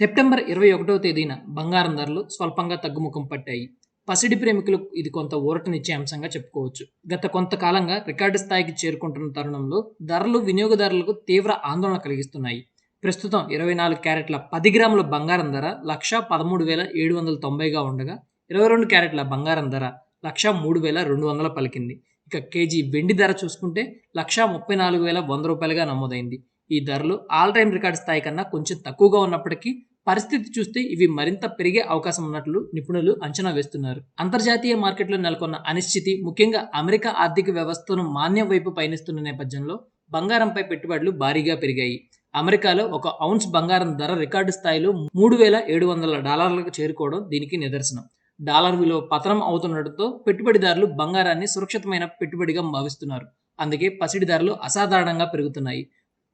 September ఇరవై ఒకటవ తేదీన బంగారం ధరలు స్వల్పంగా తగ్గుముఖం పట్టాయి. పసిడి ప్రేమికులకు ఇది కొంత ఊరటనిచ్చే అంశంగా చెప్పుకోవచ్చు. గత కొంతకాలంగా రికార్డు స్థాయికి చేరుకుంటున్న తరుణంలో ధరలు వినియోగదారులకు తీవ్ర ఆందోళన కలిగిస్తున్నాయి. ప్రస్తుతం ఇరవై నాలుగు క్యారెట్ల పది గ్రాముల బంగారం ధర లక్ష పదమూడు వేల ఏడు వందల తొంభైగా ఉండగా ఇరవై రెండు క్యారెట్ల బంగారం ధర లక్ష మూడు వేల రెండు వందల పలికింది. ఇక కేజీ వెండి ధర చూసుకుంటే లక్ష ముప్పై నాలుగు వేల వంద రూపాయలుగా నమోదైంది. ఈ ధరలు ఆల్ టైమ్ రికార్డ్ స్థాయి కన్నా కొంచెం తక్కువగా ఉన్నప్పటికీ పరిస్థితి చూస్తే ఇవి మరింత పెరిగే అవకాశం ఉన్నట్లు నిపుణులు అంచనా వేస్తున్నారు. అంతర్జాతీయ మార్కెట్లో నెలకొన్న అనిశ్చితి ముఖ్యంగా అమెరికా ఆర్థిక వ్యవస్థను మాన్యం వైపు పయనిస్తున్న నేపథ్యంలో బంగారంపై పెట్టుబడులు భారీగా పెరిగాయి. అమెరికాలో ఒక ఔన్స్ బంగారం ధర రికార్డు స్థాయిలో మూడు వేల ఏడు వందల డాలర్లకు చేరుకోవడం దీనికి నిదర్శనం. డాలర్ విలువ పతనం అవుతుండటంతో పెట్టుబడిదారులు బంగారాన్ని సురక్షితమైన పెట్టుబడిగా భావిస్తున్నారు. అందుకే పసిడి ధరలు అసాధారణంగా పెరుగుతున్నాయి.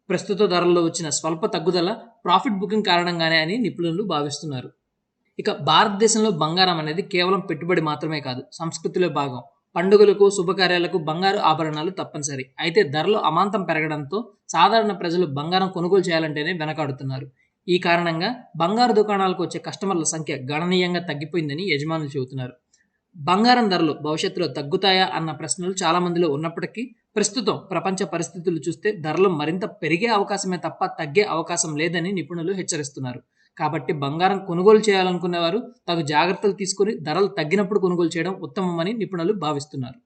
ప్రస్తుత ధరల్లో వచ్చిన స్వల్ప తగ్గుదల ప్రాఫిట్ బుకింగ్ కారణంగానే అని నిపుణులు భావిస్తున్నారు. ఇక భారతదేశంలో బంగారం అనేది కేవలం పెట్టుబడి మాత్రమే కాదు సంస్కృతిలో భాగం. పండుగలకు శుభకార్యాలకు బంగారు ఆభరణాలు తప్పనిసరి. అయితే ధరలు అమాంతం పెరగడంతో సాధారణ ప్రజలు బంగారం కొనుగోలు చేయాలంటేనే వెనకాడుతున్నారు. ఈ కారణంగా బంగారు దుకాణాలకు వచ్చే కస్టమర్ల సంఖ్య గణనీయంగా తగ్గిపోయిందని యజమానులు చెబుతున్నారు. బంగారం ధరలు భవిష్యత్తులో తగ్గుతాయా అన్న ప్రశ్నలు చాలా మందిలో ఉన్నప్పటికీ ప్రస్తుతం ప్రపంచ పరిస్థితులు చూస్తే ధరలు మరింత పెరిగే అవకాశమే తప్ప తగ్గే అవకాశం లేదని నిపుణులు హెచ్చరిస్తున్నారు. కాబట్టి బంగారం కొనుగోలు చేయాలనుకునేవారు తగు జాగ్రత్తలు తీసుకుని ధరలు తగ్గినప్పుడు కొనుగోలు చేయడం ఉత్తమమని నిపుణులు భావిస్తున్నారు.